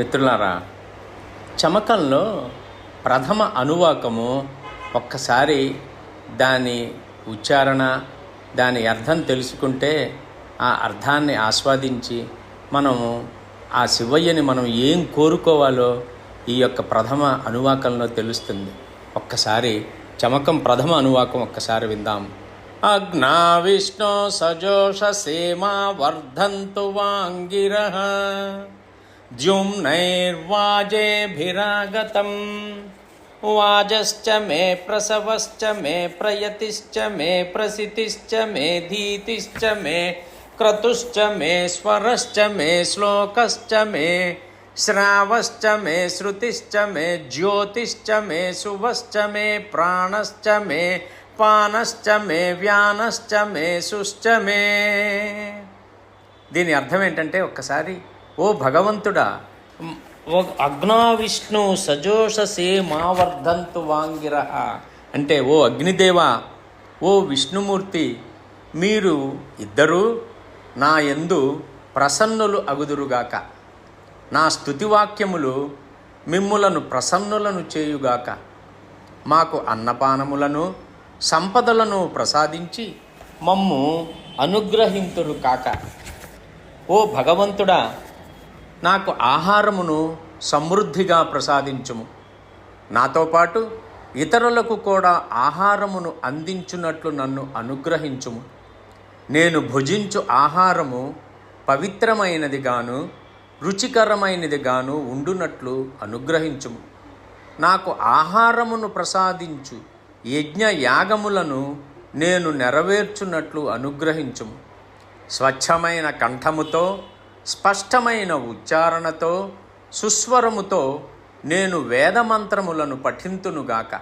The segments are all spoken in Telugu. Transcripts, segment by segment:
మిత్రులారా చమకంలో ప్రథమ అనువాకము ఒక్కసారి దాని ఉచ్చారణ దాని అర్థం తెలుసుకుంటే ఆ అర్థాన్ని ఆస్వాదించి మనము ఆ శివయ్యని మనం ఏం కోరుకోవాలో ఈ యొక్క ప్రథమ అనువాకంలో తెలుస్తుంది. ఒక్కసారి చమకం ప్రథమ అనువాకం ఒక్కసారి విందాం. అగ్నా విష్ణు సజోష సేమా వర్ధంతు వాంగిరహ. द्युम्नैर्वाजेभिरागतं वाजश्च मे प्रसवश्च मे प्रयतिश्च मे प्रसितिश्च मे धीतिश्च मे क्रतुश्च मे स्वरश्च मे श्लोकश्च मे श्रावश्च मे श्रुतिश्च मे ज्योतिश्च मे शुभश्च मे प्राणश्च मे पानश्च मे व्यानश्च मे सुश्च मे దీని అర్థం ఏంటంటే ఒక్కసారి ఓ భగవంతుడా మ్, ఓ అగ్నా విష్ణు సజోషసే మావర్ధంతు వాంగిర. అంటే ఓ అగ్నిదేవా ఓ విష్ణుమూర్తి మీరు ఇద్దరూ నా యందు ప్రసన్నులు అగుదురుగాక. నా స్తుతివాక్యములు మిమ్ములను ప్రసన్నులను చేయుగాక. మాకు అన్నపానములను సంపదలను ప్రసాదించి మమ్ము అనుగ్రహింతురు కాక ఓ భగవంతుడా నాకు ఆహారమును సమృద్ధిగా ప్రసాదించుము. నాతో పాటు ఇతరులకు కూడా ఆహారమును అందించున్నట్లు నన్ను అనుగ్రహించుము. నేను భుజించు ఆహారము పవిత్రమైనది గాను రుచికరమైనది గాను ఉండునట్లు అనుగ్రహించుము. నాకు ఆహారమును ప్రసాదించు యజ్ఞ యాగములను నేను నెరవేర్చున్నట్లు అనుగ్రహించుము. స్వచ్ఛమైన కంఠముతో స్పష్టమైన ఉచ్చారణతో సుస్వరముతో నేను వేదమంత్రములను పఠింతునుగాక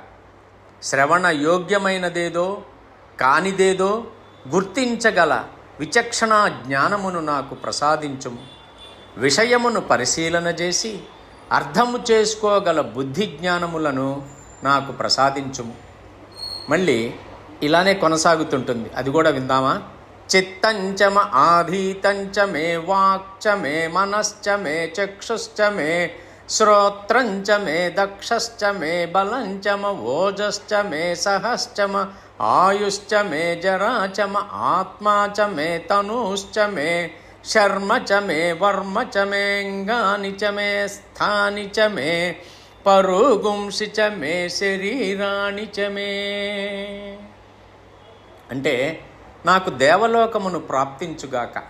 శ్రవణ యోగ్యమైనదేదో కానిదేదో గుర్తించగల విచక్షణ జ్ఞానమును నాకు ప్రసాదించుము. విషయమును పరిశీలన చేసి అర్థము చేసుకోగల బుద్ధి జ్ఞానములను నాకు ప్రసాదించుము. మళ్ళీ ఇలానే కొనసాగుతుంటుంది. అది కూడా విందామా? చిత్తంచ ఆధీతంచ మే వాక్చ మే మనశ్చ మే చక్షుశ్చ మే శ్రోత్రంచ మే దక్షశ్చ మే బలంచమ ఓజశ్చ మే సహశ్చమ ఆయుశ్చ మే జరాచమ ఆత్మా చ మే తనూశ్చ మే శర్మ చ మే వర్మ చ మేంగాని చ మే స్థాని చ మే పరుగుంసి చ మే శరీరాణి చ మే అంటే నాకు దేవలోకమును ప్రాప్తించుగాక.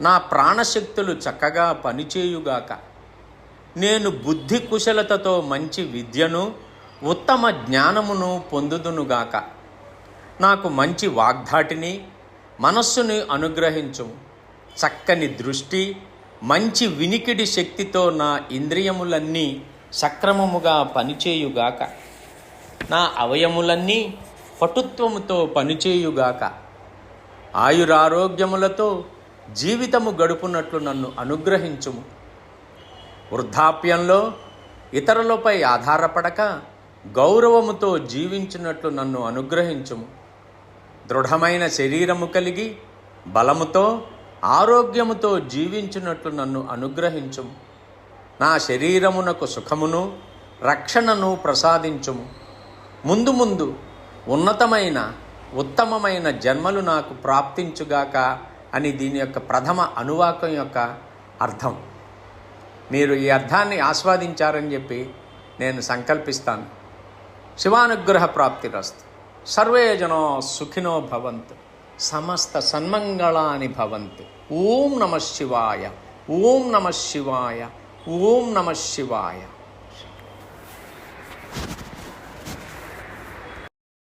నా ప్రాణశక్తులు చక్కగా పనిచేయుగాక. నేను బుద్ధి కుశలతతో మంచి విద్యను ఉత్తమ జ్ఞానమును పొందుదునుగాక. నాకు మంచి వాగ్ధాటిని మనస్సుని అనుగ్రహించు. చక్కని దృష్టి మంచి వినికిడి శక్తితో నా ఇంద్రియములన్నీ సక్రమముగా పనిచేయుగాక. నా అవయములన్నీ పటుత్వముతో పనిచేయుగాక. ఆయురారోగ్యములతో జీవితము గడుపునట్లు నన్ను అనుగ్రహించుము. వృద్ధాప్యంలో ఇతరులపై ఆధారపడక గౌరవముతో జీవించినట్లు నన్ను అనుగ్రహించుము. దృఢమైన శరీరము కలిగి బలముతో ఆరోగ్యముతో జీవించినట్లు నన్ను అనుగ్రహించుము. నా శరీరమునకు సుఖమును రక్షణను ప్రసాదించుము. ముందు ముందు ఉన్నతమైన ఉత్తమమైన జన్మలు నాకు ప్రాప్తించుగాక అని దీని యొక్క ప్రథమ అనువాకం యొక్క అర్థం. మీరు ఈ అర్థాన్ని ఆస్వాదించారని చెప్పి నేను సంకల్పిస్తాను. శివానుగ్రహ ప్రాప్తిరస్తు సర్వే జనో సుఖినో భవంతు. సమస్త సన్మంగళాని భవంతు. ఓం నమ శివాయ. ఓం నమ శివాయ. ఓం నమ శివాయ.